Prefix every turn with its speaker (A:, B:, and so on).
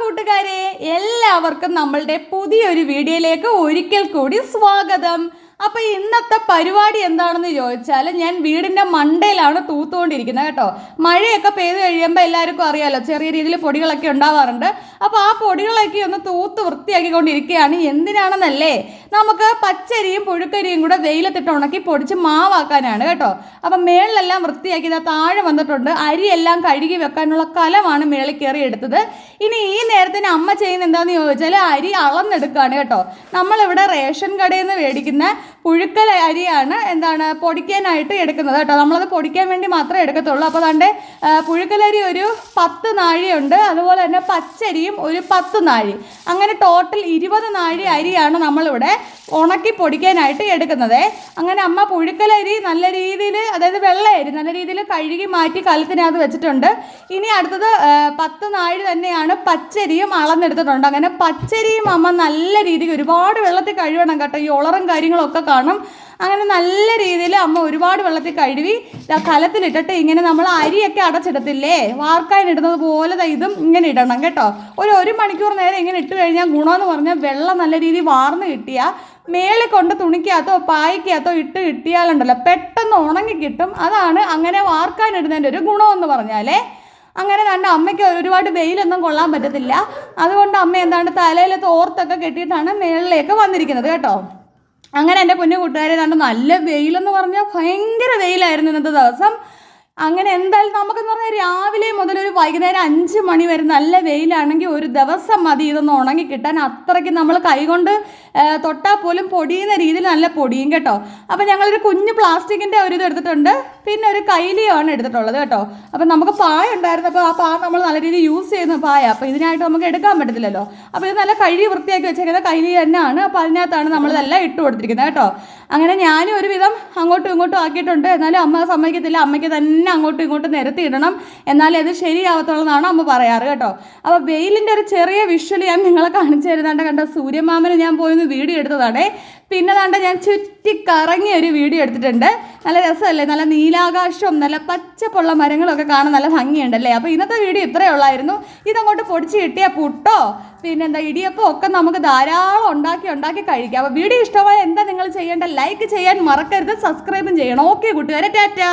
A: കൂട്ടുകാരെ എല്ലാവർക്കും നമ്മളുടെ പുതിയൊരു വീഡിയോയിലേക്ക് ഒരിക്കൽ കൂടി സ്വാഗതം. അപ്പൊ ഇന്നത്തെ പരിപാടി എന്താണെന്ന് ചോദിച്ചാൽ ഞാൻ വീടിന്റെ മണ്ടയിലാണ് തൂത്തുകൊണ്ടിരിക്കുന്നത് കേട്ടോ. മഴയൊക്കെ പെയ്ത് കഴിയുമ്പോൾ എല്ലാവർക്കും അറിയാലോ ചെറിയ രീതിയിൽ പൊടികളൊക്കെ ഉണ്ടാവാറുണ്ട്. അപ്പോൾ ആ പൊടികളൊക്കെ ഒന്ന് തൂത്ത് വൃത്തിയാക്കിക്കൊണ്ടിരിക്കുകയാണ്. എന്തിനാണെന്നല്ലേ? നമുക്ക് പച്ചരിയും പുഴുക്കരിയും കൂടെ വെയിലത്തിട്ട് ഉണക്കി പൊടിച്ച് മാവാക്കാനാണ് കേട്ടോ. അപ്പം മേളിലെല്ലാം വൃത്തിയാക്കി ഇതാ താഴെ വന്നിട്ടുണ്ട്. അരിയെല്ലാം കഴുകി വെക്കാനുള്ള കലമാണ് മേളിൽ കയറി എടുത്തത്. ഇനി ഈ നേരത്തിന് അമ്മ ചെയ്യുന്ന എന്താണെന്ന് ചോദിച്ചാൽ അരി അളന്നെടുക്കുകയാണ് കേട്ടോ. നമ്മളിവിടെ റേഷൻ കടയിൽ നിന്ന് മേടിക്കുന്ന പുഴുക്കൽ അരിയാണ് എന്താണ് പൊടിക്കാനായിട്ട് എടുക്കുന്നത് കേട്ടോ. നമ്മളത് പൊടിക്കാൻ വേണ്ടി മാത്രമേ എടുക്കത്തുള്ളൂ. അപ്പോൾ അതുകൊണ്ട് പുഴുക്കലരി ഒരു പത്ത് നാഴിയുണ്ട്. അതുപോലെ തന്നെ പച്ചരിയും ഒരു പത്ത് നാഴി. അങ്ങനെ ടോട്ടൽ ഇരുപത് നാഴി അരിയാണ് നമ്മളിവിടെ ഉണക്കി പൊടിക്കാനായിട്ട് എടുക്കുന്നത്. അങ്ങനെ അമ്മ പുഴുക്കലരി നല്ല രീതിയിൽ അതായത് വെള്ള അരി നല്ല രീതിയിൽ കഴുകി മാറ്റി കലത്തിനകത്ത് വെച്ചിട്ടുണ്ട്. ഇനി അടുത്തത് പത്ത് നാഴി തന്നെയാണ് പച്ചരിയും അളന്നെടുത്തിട്ടുണ്ട്. അങ്ങനെ പച്ചരിയും അമ്മ നല്ല രീതിക്ക് ഒരുപാട് വെള്ളത്തിൽ കഴുകണം കേട്ടോ. ഈ ഉളറും കാര്യങ്ങളൊക്കെ കാണും. അങ്ങനെ നല്ല രീതിയിൽ അമ്മ ഒരുപാട് വെള്ളത്തിൽ കഴുകി കലത്തിലിട്ടിട്ട് ഇങ്ങനെ നമ്മൾ അരിയൊക്കെ അടച്ചിടത്തില്ലേ? വാർക്കാൻ ഇടുന്നത് പോലെ ഇതും ഇങ്ങനെ ഇടണം കേട്ടോ. ഒരു ഒരു മണിക്കൂർ നേരം ഇങ്ങനെ ഇട്ട് കഴിഞ്ഞാൽ ഗുണമെന്ന് പറഞ്ഞാൽ വെള്ളം നല്ല രീതിയിൽ വാർന്ന് കിട്ടിയാൽ മേളിൽ കൊണ്ട് തുണിക്കകത്തോ പായ്ക്കകത്തോ ഇട്ട് കിട്ടിയാലുണ്ടല്ലോ. പെട്ടെന്ന് ഉണങ്ങി കിട്ടും. അതാണ് അങ്ങനെ വാർക്കാൻ ഇടുന്നതിന്റെ ഒരു ഗുണമെന്ന് പറഞ്ഞാലേ. അങ്ങനെ കണ്ട് അമ്മയ്ക്ക് ഒരുപാട് വെയിലൊന്നും കൊള്ളാൻ പറ്റത്തില്ല. അതുകൊണ്ട് അമ്മ എന്താണ്ട് തലയിൽ തോർത്തൊക്കെ കെട്ടിയിട്ടാണ് മേളിലേക്ക് വന്നിരിക്കുന്നത് കേട്ടോ. അങ്ങനെ എന്റെ പൊന്നു കൂട്ടുകാരെ കണ്ട് നല്ല വെയിലെന്ന് പറഞ്ഞാൽ ഭയങ്കര വെയിലായിരുന്നു ഇന്നത്തെ ദിവസം. അങ്ങനെ എന്തായാലും നമുക്കെന്ന് പറഞ്ഞാൽ രാവിലെ മുതൽ ഒരു വൈകുന്നേരം അഞ്ച് മണി വരെ നല്ല വെയിലാണെങ്കിൽ ഒരു ദിവസം മതി ഇതൊന്ന് ഉണങ്ങി കിട്ടാൻ. അത്രയ്ക്ക് നമ്മൾ കൈകൊണ്ട് തൊട്ടാൽ പോലും പൊടിയുന്ന രീതിയിൽ നല്ല പൊടിയും കേട്ടോ. അപ്പോൾ ഞങ്ങളൊരു കുഞ്ഞ് പ്ലാസ്റ്റിക്കിന്റെ ഒരു ഇത് എടുത്തിട്ടുണ്ട്. പിന്നെ ഒരു കൈലിയാണ് എടുത്തിട്ടുള്ളത് കേട്ടോ. അപ്പോൾ നമുക്ക് പായ ഉണ്ടായിരുന്നു. അപ്പോൾ ആ പാ നമ്മൾ നല്ല രീതിയിൽ യൂസ് ചെയ്യുന്ന പായ. അപ്പോൾ ഇതിനായിട്ട് നമുക്ക് എടുക്കാൻ പറ്റത്തില്ലല്ലോ. അപ്പോൾ ഇത് നല്ല കഴുകി വൃത്തിയാക്കി വെച്ചേക്കുന്നത് കൈലി തന്നെയാണ്. അപ്പോൾ അതിനകത്താണ് നമ്മളിതെല്ലാം ഇട്ട് കൊടുത്തിരിക്കുന്നത് കേട്ടോ. അങ്ങനെ ഞാനും ഒരുവിധം അങ്ങോട്ടും ഇങ്ങോട്ടും ആക്കിയിട്ടുണ്ട്. എന്നാലും അമ്മ സമ്മതിക്കത്തില്ല. അമ്മയ്ക്ക് തന്നെ അങ്ങോട്ടും ഇങ്ങോട്ടും നിരത്തി ഇടണം. എന്നാലേ അത് ശരിയാവത്തുള്ളതാണ് അമ്മ പറയാറ് കേട്ടോ. അപ്പോൾ വെയിലിന്റെ ഒരു ചെറിയ വിഷ്വൽ ഞാൻ നിങ്ങളെ കാണിച്ചു തരുന്നുണ്ട് കണ്ട? സൂര്യമാമന് ഞാൻ പോയി വീഡിയോ എടുത്തതാണേ. പിന്നെ ദാണ്ട ഞാൻ ചുറ്റി കറങ്ങിയ ഒരു വീഡിയോ എടുത്തിട്ടുണ്ട്. നല്ല രസമല്ലേ? നല്ല നീലാകാശവും നല്ല പച്ചപ്പുള്ള മരങ്ങളൊക്കെ കാണാൻ നല്ല ഭംഗിയുണ്ടല്ലേ? അപ്പോൾ ഇന്നത്തെ വീഡിയോ ഇത്രയേ ഉള്ളായിരുന്നു. ഇതങ്ങോട്ട് പൊടിച്ച് കിട്ടിയ പുട്ടോ? പിന്നെന്താ ഇടിയപ്പം ഒക്കെ നമുക്ക് ധാരാളം ഉണ്ടാക്കി ഉണ്ടാക്കി കഴിക്കാം. അപ്പോൾ വീഡിയോ ഇഷ്ടമായ എന്താ നിങ്ങൾ ചെയ്യേണ്ട ലൈക്ക് ചെയ്യാൻ മറക്കരുത്. സബ്സ്ക്രൈബും ചെയ്യണം. ഓക്കെ കൂട്ടുകാരെ ടാറ്റാ.